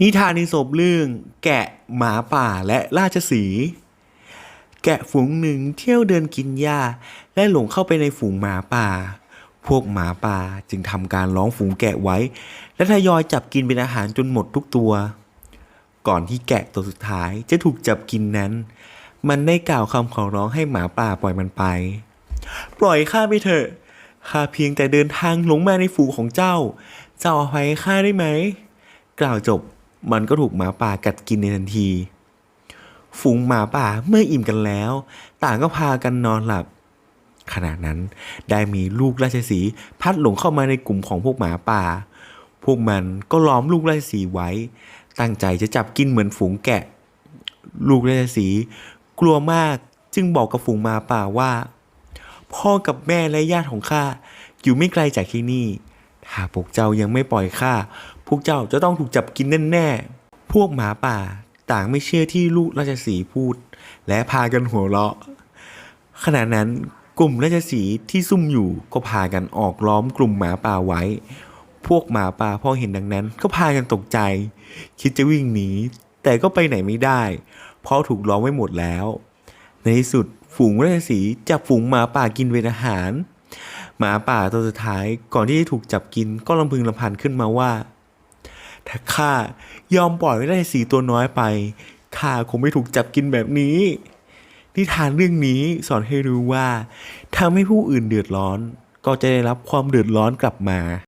นิทานในศพเรื่อง แกะหมาป่าและราชสีห์แกะฝูงหนึ่งเที่ยวเดินกินหญ้าและหลงเข้าไปในฝูงหมาป่า พวกหมาป่าจึงทำการล้อมฝูงแกะไว้ และทยอยจับกินเป็นอาหารจนหมดทุกตัว ก่อนที่แกะตัวสุดท้ายจะถูกจับกินนั้น มันได้กล่าวคำขอร้องให้หมาป่าปล่อยมันไป ปล่อยข้าไปเถอะข้าเพียงแต่เดินทางหลงมาในฝูงของเจ้า เจ้าอภัยข้าได้ไหม กล่าวจบ มันก็ถูกหมาป่ากัดกินในทันที ฝูงหมาป่าเมื่ออิ่มกันแล้ว ต่างก็พากันนอนหลับ ขณะนั้นได้มีลูกราชสีพัดหลงเข้ามาในกลุ่มของพวกหมาป่า พวกมันก็ล้อมลูกราชสีไว้ ตั้งใจจะจับกินเหมือนฝูงแกะ ลูกราชสีกลัวมากจึงบอกกับฝูงหมาป่าว่า พ่อกับแม่และญาติของข้าอยู่ไม่ไกลจากที่นี่ ถ้าพวกเจ้ายังไม่ปล่อยข้าพวกเจ้าจะต้องถูกจับกินแน่ๆพวกหมาป่าต่างไม่เชื่อที่ลูกราชสีพูด และพากันหัวเราะ ขณะนั้นกลุ่มราชสีที่ซุ่มอยู่ก็พากันออกล้อมกลุ่มหมาป่าไว้ พวกหมาป่าพอเห็นดังนั้น ก็พากันตกใจ คิดจะวิ่งหนี แต่ก็ไปไหนไม่ได้ เพราะถูกล้อมไว้หมดแล้ว ในที่สุดฝูงราชสีจับฝูงหมาป่ากินเป็นอาหาร หมาป่าตัวสุดท้ายก่อนที่จะถูกจับกินก็ลำพึงลำพันขึ้นมาว่า ถ้าข้ายอมปล่อยราชสีตัวน้อยไปข้าคงไม่ถูกจับกินแบบนี้ นิทานเรื่องนี้สอนให้รู้ว่าทำให้ผู้อื่นเดือดร้อน ก็จะได้รับความเดือดร้อนกลับมา